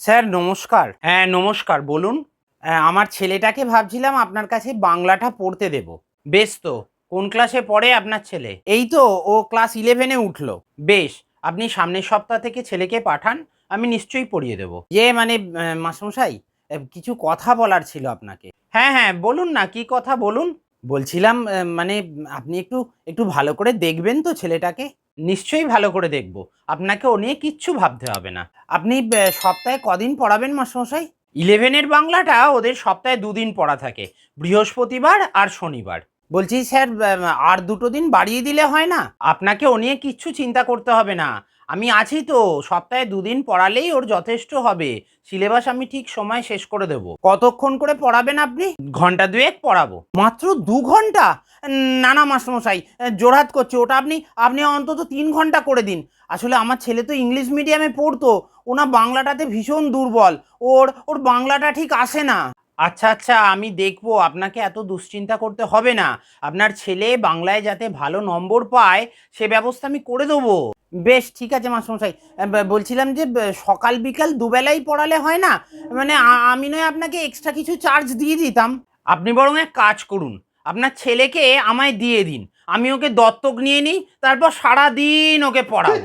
Sir, নমস্কার। হ্যাঁ নমস্কার, বলুন। আমার ছেলেটাকে ভাবছিলাম আপনার কাছে বাংলাটা পড়তে দেব। বেশ তো, কোন ক্লাসে পড়ে আপনার ছেলে? এই তো, ও ক্লাস ইলেভেনে উঠল। বেশ, আপনি সামনের সপ্তাহ থেকে ছেলেকে পাঠান, আমি নিশ্চয়ই পড়িয়ে দেবো। যে মানে মাসমশাই কিছু কথা বলার ছিল আপনাকে। হ্যাঁ হ্যাঁ বলুন না, কি কথা বলুন? বলছিলাম মানে আপনি একটু একটু ভালো করে দেখবেন তো ছেলেটাকে। নিশ্চয়ই ভালো করে দেখব। আপনাকে ও নিয়ে কিচ্ছু ভাবতে হবে না। আপনি সপ্তাহে কদিন পড়াবেন মাসমশাই ইলেভেনের বাংলাটা ওদের সপ্তাহে দুদিন পড়া থাকে, বৃহস্পতিবার আর শনিবার। বলছি স্যার আর দুটো দিন বাড়িয়ে দিলে হয় না? আপনাকে ও নিয়ে কিচ্ছু চিন্তা করতে হবে না। আমি আছি তো, সপ্তাহে দুদিন পড়ালেই ওর যথেষ্ট হবে। সিলেবাস আমি ঠিক সময় শেষ করে দেব। কতক্ষণ করে পড়াবেন আপনি? ঘণ্টা দুয়েক পড়াবো। মাত্র দু ঘণ্টা? না না মাস্টারমশাই জোরহাত করছে। ওটা আপনি আপনি অন্তত তিন ঘণ্টা করে দিন। আসলে আমার ছেলে তো ইংলিশ মিডিয়ামে পড়তো। ওনা বাংলাটাতে ভীষণ দুর্বল। ওর ওর বাংলাটা ঠিক আসে না। আচ্ছা আচ্ছা আমি দেখব। আপনাকে এত দুশ্চিন্তা করতে হবে না। আপনার ছেলে বাংলায় যাতে ভালো নম্বর পায়, সে ব্যবস্থা আমি করে দেবো। বেশ, ঠিক আছে মাসমশাই বলছিলাম যে সকাল বিকাল দুবেলাই পড়ালে হয় না? মানে আমি নয় আপনাকে এক্সট্রা কিছু চার্জ দিয়ে দিতাম। আপনি বরং এক কাজ করুন। আপনার ছেলেকে আমায় দিয়ে দিন। আমি ওকে দত্তক নিয়ে নিই, তারপর সারা দিন ওকে পড়াবো।